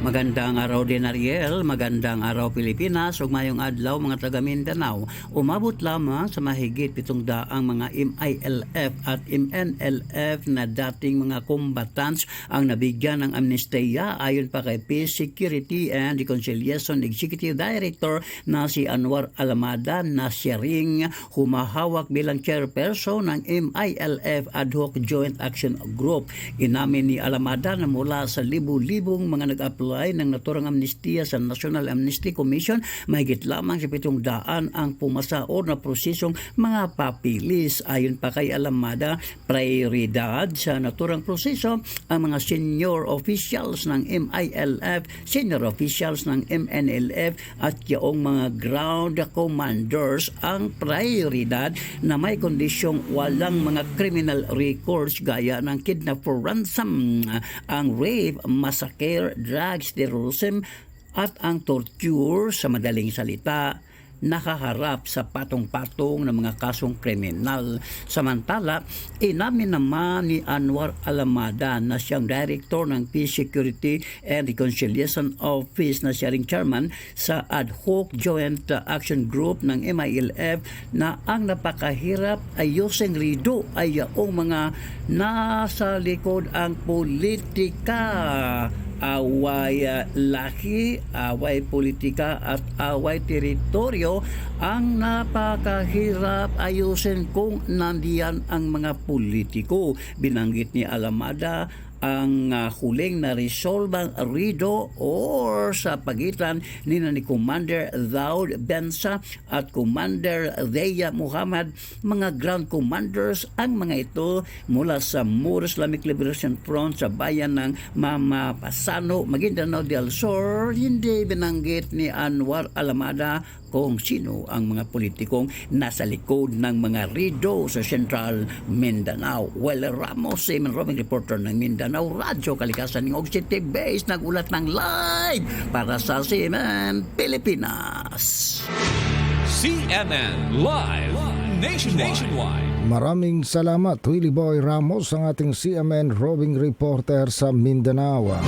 Magandang araw din Ariel, magandang araw Pilipinas, ug mayong adlaw mga taga Mindanao. Umabot lamang sa mahigit pitong daang mga MILF at MNLF na dating mga combatants ang nabigyan ng amnestiya ayon pa kay Peace Security and Reconciliation Executive Director na si Anwar Alamada na siya ring humahawak bilang chairperson ng MILF Ad Hoc Joint Action Group. Inamin ni Alamada na mula sa libu-libong mga nag-apply ng naturang amnestiya sa National Amnesty Commission, mahigit lamang sa pitong daan ang pumasaod na prosesong mga papilis. Ayon pa kay Alamada, prioridad sa naturang proseso ang mga senior officials ng MILF, senior officials ng MNLF at yaong mga ground commanders ang prioridad na may kondisyong walang mga criminal records gaya ng kidnap for ransom, ang rape, massacre, drugs, terrorism at ang torture sa madaling salita nakaharap sa patong-patong ng mga kasong kriminal. Samantala, inamin naman ni Anwar Alamada na siyang director ng Peace Security and Reconciliation Office na siya ring chairman sa Ad Hoc Joint Action Group ng MILF na ang napakahirap ayusin rido ay yaong mga nasa likod ang politika away uh, laki, away politika at away teritoryo ang napakahirap ayusin kung nandiyan ang mga politiko. Binanggit ni Alamada ang uh, huling na resolbang rido or sa pagitan ni ni Commander Daud Bensa at Commander Deya Muhammad mga ground commanders ang mga ito mula sa Moro Islamic Liberation Front sa bayan ng Mama Pasano, Maguindanao del Sur hindi binanggit ni Anwar Alamada kung sino ang mga politikong nasa likod ng mga rido sa Central Mindanao. Well, Ramos, Simon Robin reporter ng Mindanao Radyo Kalikasan ng City Base nagulat ng live para sa CNN Pilipinas. CNN Live Nationwide. Nationwide. Maraming salamat Willie Boy Ramos ang ating CMN roving reporter sa Mindanao.